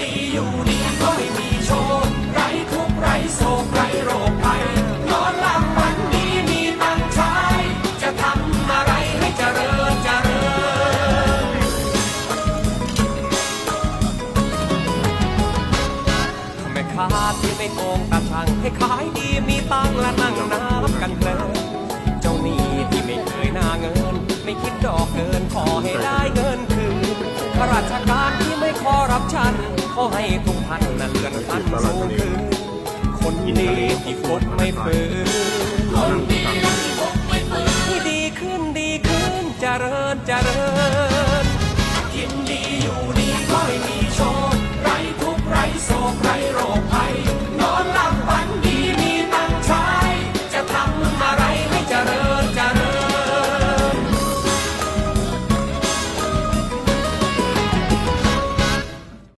ดีอยู่ดีก็ไม่มีโชคไร้ทุกข์ไร้โศกไร้โรคภัยนอนหลับฝันดีมีตังใช้จะทำอะไรให้เจริญเจริญ แม่ค้าที่ไม่โกงตาช่างให้ขายดีมีตังและนั่งน้ำกันเพลินเจ้าหนี้ที่ไม่เคยหน้าเงิน ไม่คิดดอกเกินขอให้ได้เงินคืนข้าราชการที่ไม่ขอรับชัน ขอให้ทุกท่านนั้นเลื่อนขั้นสูงขึ้น คนดีที่คนไม่ฝืนคนดีที่คบไม่ฝืนที่ดีขึ้นดีขึ้นเจริญเจริญ